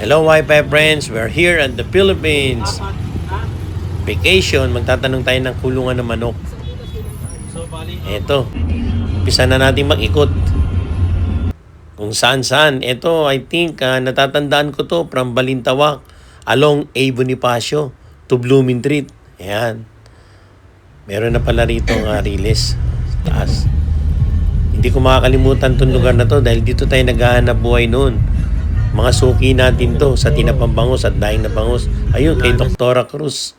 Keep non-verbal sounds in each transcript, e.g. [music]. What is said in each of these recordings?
Hello Wi-Fi friends, we're here in the Philippines. Vacation, magtatanong tayo ng kulungan ng manok. Eto, umpisa na natin mag-ikot. Kung saan saan. Ito, I think, ah, natatandaan ko to from Balintawak along A. Bonifacio to Blooming Street. Ayan. Meron na pala rito ng uh, riles. Taas. Hindi ko makakalimutan tong lugar na to dahil dito tayo naghahanap buhay noon. Mga suki natin to sa tinapang bangus at daing na bangus. Ayun, kay Doktora Cruz.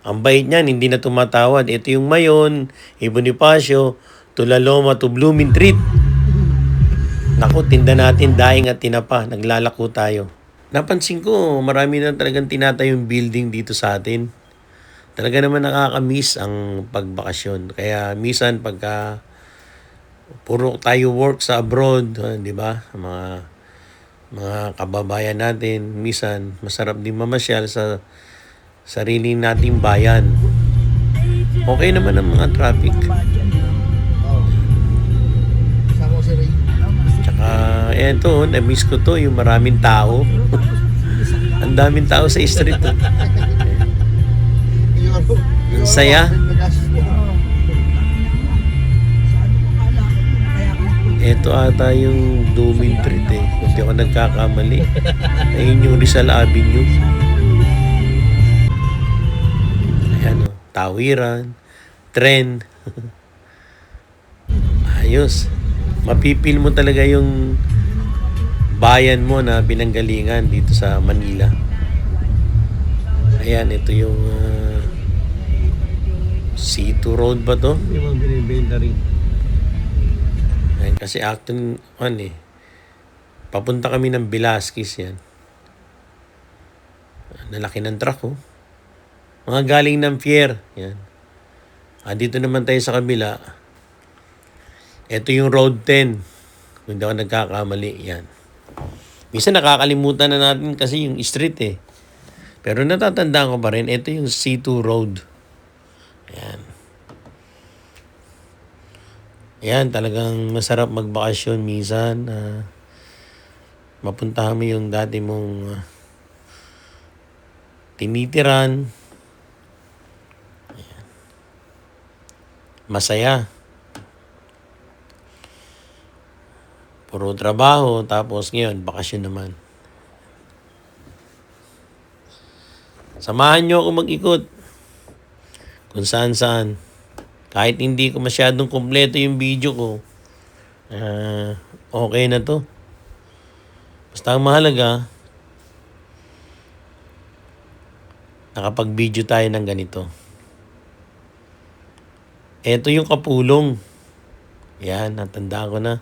Ang bait niyan, hindi na tumatawad. Ito yung Mayon, Ibonifacio, Tulaloma to Blooming Street. Naku, tinda natin daing at tinapa. Naglalako tayo. Napansin ko, marami na talagang tinatayong building dito sa atin. Talaga naman nakakamiss ang pagbakasyon. Kaya misan pagka puro tayo work sa abroad, ah, di ba? Mga mga kababayan natin, misan masarap din mamasyal sa sarili nating bayan. Okay naman ang mga traffic. Tsaka, eto, na-miss ko to, yung maraming tao. [laughs] ang daming tao sa street. Ang saya. Ito ata yung Blooming Street eh. Kung di ako nagkakamali. Ayun yung Rizal Avenue. Ayan o. Tawiran. Tren. [laughs] Ayos. Mapipil mo talaga yung bayan mo na pinanggalingan dito sa Manila. Ayan, ito yung uh, C2 Road ba to? Yung mga binibenta rin. Kasi acton, ano eh, papunta kami ng Velasquez yan. Nalaki ng truck oh. Mga galing ng Fier. Yan. Ah, dito naman tayo sa kabila. Ito yung Road 10. Kung hindi ako nagkakamali. Yan. Minsan nakakalimutan na natin kasi yung street eh. Pero natatandaan ko pa rin, ito yung C2 Road. Ayan. Ayan, talagang masarap magbakasyon minsan. Uh, mapuntahan mo yung dati mong ah, tinitiran. Ayan. Masaya. Puro trabaho, tapos ngayon, bakasyon naman. Samahan nyo ako mag-ikot. Kung saan saan. Kahit hindi ko masyadong kumpleto yung video ko, ah, okay na to. Basta ang mahalaga, nakapag-video tayo ng ganito. Ito yung kapulong. Yan, natandaan ko na.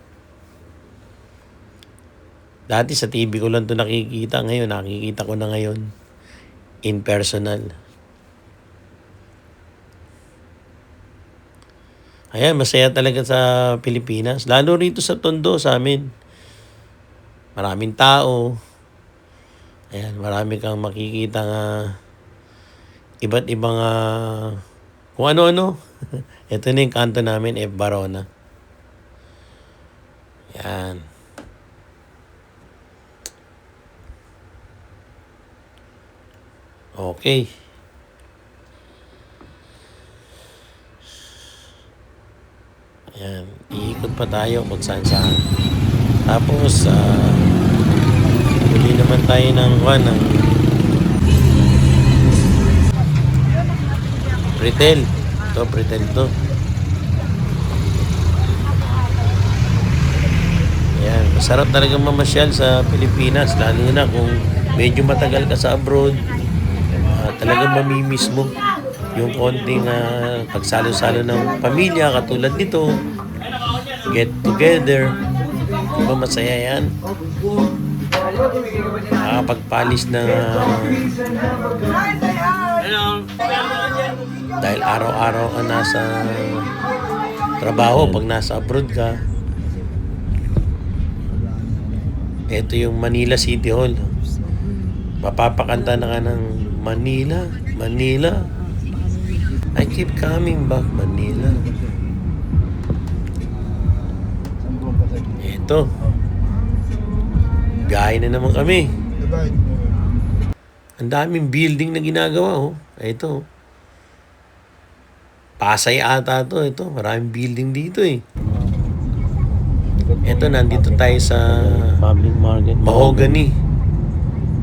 Dati sa TV ko lang to nakikita. Ngayon, nakikita ko na ngayon. In personal. Ayan, masaya talaga sa Pilipinas. Lalo rito sa Tondo, sa amin. Maraming tao. Ayan, marami kang makikita nga iba't ibang ah, kung ano-ano. [laughs] Ito na yung kanto namin, F. Barona. Yan. Okay. Ayan, iikot pa tayo kung saan. Tapos, ah, huli naman tayo ng, one, ng Pretel. Ito, Pretel to. Ayan, masarap talaga mamasyal sa Pilipinas, lalo na kung medyo matagal ka sa abroad. Ah, talagang mamimiss mo yung konting ah, pagsalo-salo ng pamilya katulad nito. Get together. Diba masaya yan? Nakakapagpalis na dahil araw-araw ka nasa trabaho pag nasa abroad ka. Ito yung Manila City Hall. Mapapakanta na ka ng Manila, Manila. I keep coming back, Manila. Ito. Gaya na naman kami. Ang daming building na ginagawa, oh. Ito. Pasay ata to. Ito, maraming building dito, eh. Ito, nandito tayo sa Public market. Mahogany.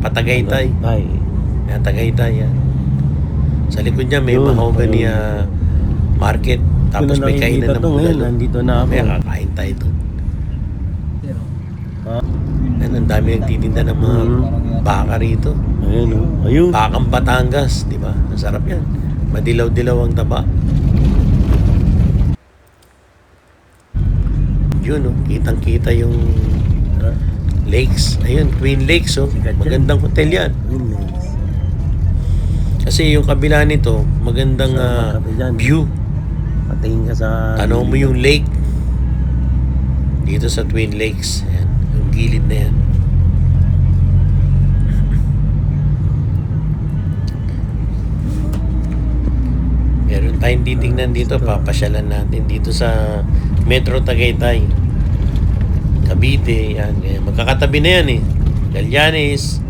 Patagaytay. Ay. Yan, Tagaytay, yan. Sa likod niya may Yun, mahogany ayun. ah, market. Tapos may kainan ng bulalo. nandito na ako. Kaya kakain tayo doon. Ha? Yan, ang dami nagtitinda ng mga Mhm. baka rito. Ayun, oh. Ayun. Bakang Batangas, di ba? Ang sarap yan. Madilaw-dilaw ang taba. Yun, oh. Kitang-kita yung Ha? lakes. Ayun, Queen Lakes, oh. Magandang hotel yan. Ayun, eh. Kasi yung kabila nito, magandang ah, dyan. view. Patingin ka sa... Ano mo yung lake? Dito sa Twin Lakes. Ayan, yung gilid na yan. [laughs] Meron tayong titingnan dito, papasyalan natin dito sa Metro Tagaytay. Cavite, yan. Magkakatabi na yan eh. Galianes.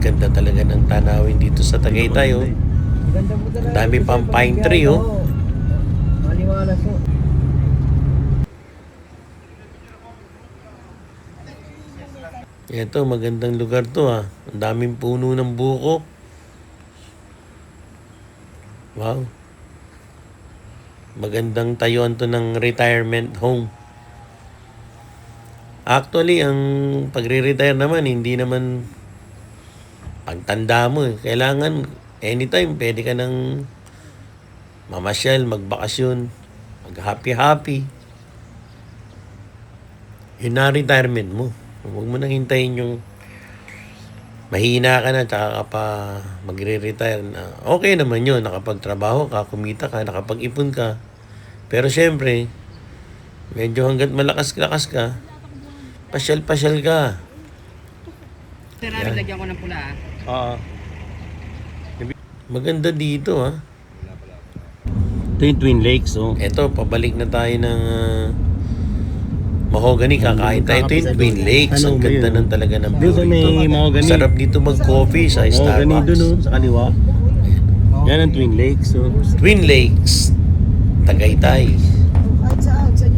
Ganda talaga ng tanawin dito sa Tagaytay oh. Ang dami pang pine tree, oh. Maliwalas oh. Ito, magandang lugar to ah. Ang daming puno ng buko. Wow. Magandang tayuan to ng retirement home. Actually, ang pagre-retire naman, hindi naman pagtanda mo eh. Kailangan, anytime, pwede ka nang mamasyal, magbakasyon, mag-happy-happy. Yun na retirement mo. Huwag mo nang hintayin yung mahina ka na tsaka ka pa magre-retire na. Okay naman yun, nakapagtrabaho ka, kumita ka, nakapag-ipon ka. Pero syempre, medyo hanggat malakas-lakas ka, pasyal-pasyal ka. Sir, Yan. lagyan ko ng pula ah. Oo. Maganda dito ha. Ito yung Twin Lakes, oh. Eto, pabalik na tayo ng ah, Mahogany, kakain tayo. Ito yung Twin Lakes. Ano Ang ganda ng talaga ng view may rito. Mahogany. Sarap dito mag-coffee sa Oh, Starbucks. ganito doon, oh, sa kaliwa. Yan ang Twin Lakes, oh. Twin Lakes, Tagaytay.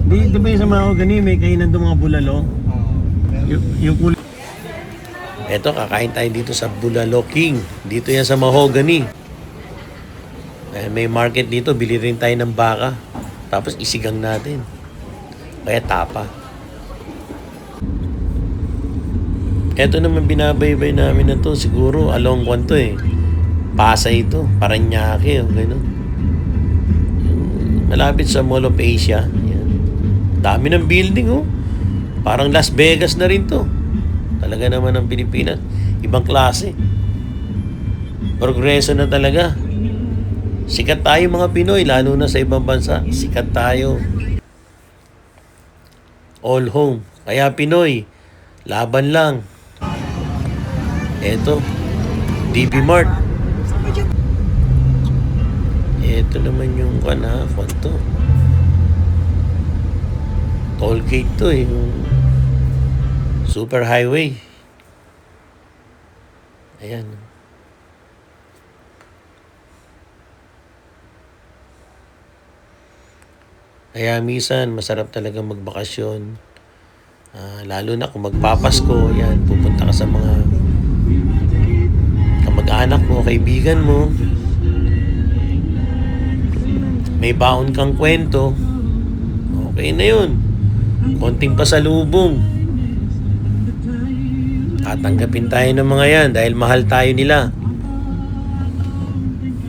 Di, di ba yung sa Mahogany, may kainan doon mga bulalo? Yung, yung kulay. Eto, kakain tayo dito sa Bulalo King. Dito yan sa Mahogany. Eh, may market dito, bili rin tayo ng baka. Tapos isigang natin. Kaya tapa. Eto naman binabaybay namin na to. Siguro along one to eh. Pasay ito. Paranaque o gano'n. Malapit sa Mall of Asia. Yan. Dami ng building oh. Parang Las Vegas na rin to. Talaga naman ang Pilipinas. Ibang klase. Progreso na talaga. Sikat tayo mga Pinoy, lalo na sa ibang bansa. Sikat tayo. All home. Kaya Pinoy, laban lang. Eto, DB Mart. Eto naman yung kana, kwanto. Toll to eh. Super highway. Ayan. Kaya minsan, masarap talaga magbakasyon. Ah, lalo na kung magpapasko, yan, pupunta ka sa mga kamag-anak mo, kaibigan mo. May baon kang kwento. Okay na yun. Konting pasalubong. Tatanggapin tayo ng mga yan dahil mahal tayo nila.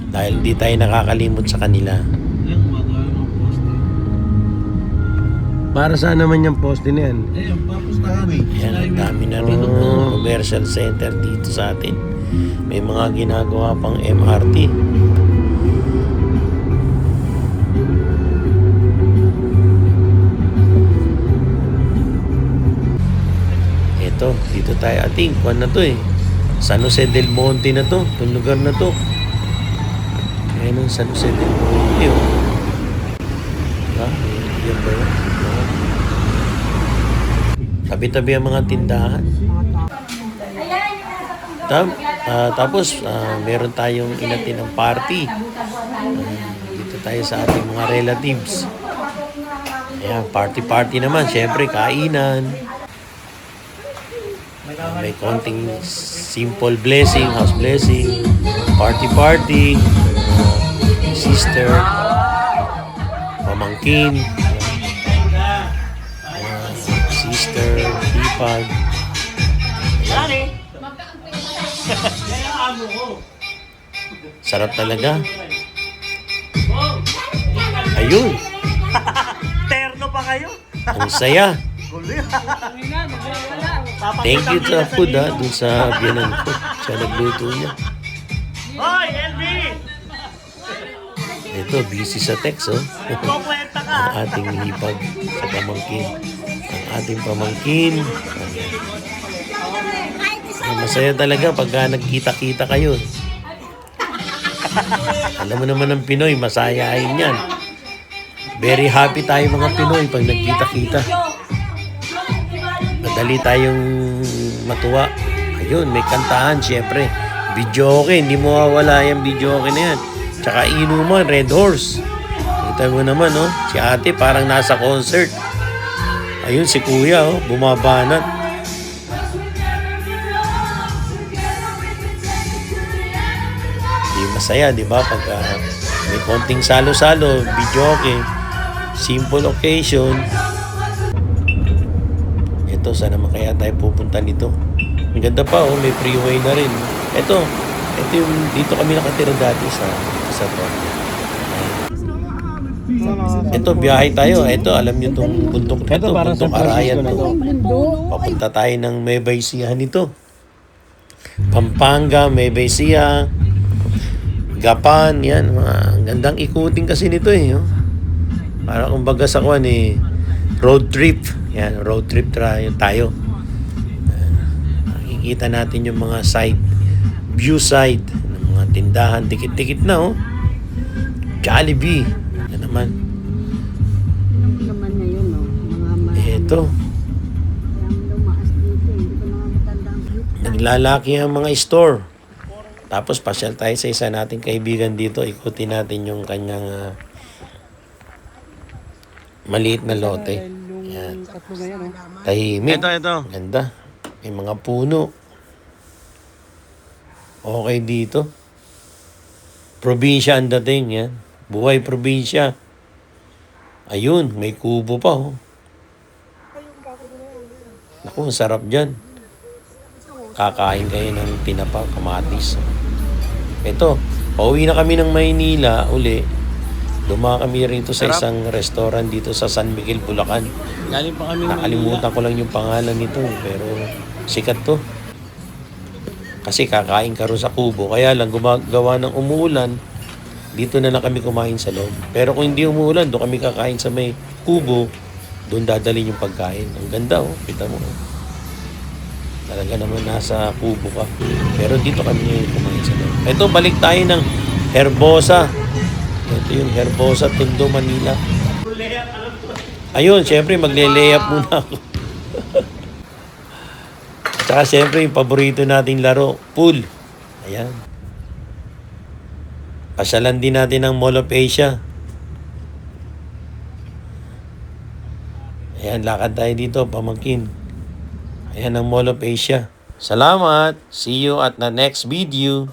Dahil di tayo nakakalimot sa kanila. Para saan naman yung poste na yan? Eh, ang Papos Highway. Yan, ang dami na rin commercial center dito sa atin. May mga ginagawa pang MRT. Ito, dito tayo ating kuan na to eh. San Jose del Monte na to, itong lugar na to. Ayan ang San Jose del Monte oh. Diba? Yan ba yun? Tabi-tabi ang mga tindahan. Tap, ah, tapos, ah, meron tayong inatin ng party. Ah, dito tayo sa ating mga relatives. Ayan, party-party naman. Siyempre, kainan. May konting simple blessing, house blessing, party-party, sister, pamangkin, sister, hipag. [laughs] Sarap talaga. Ayun. [laughs] Terno pa kayo? Ang saya. [laughs] Thank you sa food ha, dun sa biyanan ko. Siya nagluto niya. Hoy, LB! Ito, busy sa text oh. Ang ating hipag sa pamangkin. Ang ating pamangkin. Ay, masaya talaga pagka nagkita-kita kayo. Alam mo naman ng Pinoy, masayahin yan. Very happy tayo mga Pinoy pag nagkita-kita. Madali tayong matuwa. Ayun, may kantahan syempre. Video okay, hindi mo mawawala yung video okay na yan. Tsaka inuman, Red Horse. Kita mo naman, oh. Si ate parang nasa concert. Ayun, si kuya, oh. Bumabanat. Di masaya, di ba? Pagka may konting salo-salo, video okay, simple occasion. Ito, sana naman kaya tayo pupunta nito. Ang ganda pa, oh, may freeway na rin. Ito, ito yung, dito kami nakatira dati sa, sa to. Ito, biyahe tayo. Ito, alam niyo itong bundok na Ito, bundok Arayan to. Papunta tayo ng Mebaysihan nito. Pampanga, Mebaysia, Gapan, yan. Mga, ang gandang ikutin kasi nito eh. Oh. Para kumbaga sa kuwan eh, road trip. Yan, road trip tayo. tayo. Makikita natin yung mga side, view side ng mga tindahan. Dikit-dikit na oh. Jollibee. Yan naman. naman na yun, no? Mga ma- Ito. Ang lumakas dito, hindi ko na matanda ang view. Naglalaki ang mga store. Tapos pasyal tayo sa isa nating kaibigan dito. Ikutin natin yung kanyang ah, maliit na lote. Yan. Tatlo na yan, oh. Tahimik. Ito, ito. Ganda. May mga puno. Okay dito. Probinsya ang dating yan. Buhay probinsya. Ayun, may kubo pa oh. Naku, ang sarap dyan. Kakain kayo ng tinapa, kamatis. Ito, pauwi na kami ng Maynila uli. Duma kami rito sa Sarap. isang restaurant dito sa San Miguel, Bulacan. Galing pa kami Nakalimutan ko lang yung pangalan nito pero sikat to. Kasi kakain ka rin sa kubo. Kaya lang gumagawa ng umuulan, dito na lang kami kumain sa loob. Pero kung hindi umuulan, doon kami kakain sa may kubo, doon dadalhin yung pagkain. Ang ganda oh, kita mo. oh. Talaga naman nasa kubo ka. Pero dito kami kumain sa loob. Ito, balik tayo ng Herbosa. Ito yung Herbosa, Tondo, Manila. Ayun, syempre magle-layup muna ako. [laughs] Tsaka syempre yung paborito nating laro, pool. Ayan. Pasyalan din natin ang Mall of Asia. Ayan, lakad tayo dito, pamangkin. Ayan ang Mall of Asia. Salamat! See you at the next video.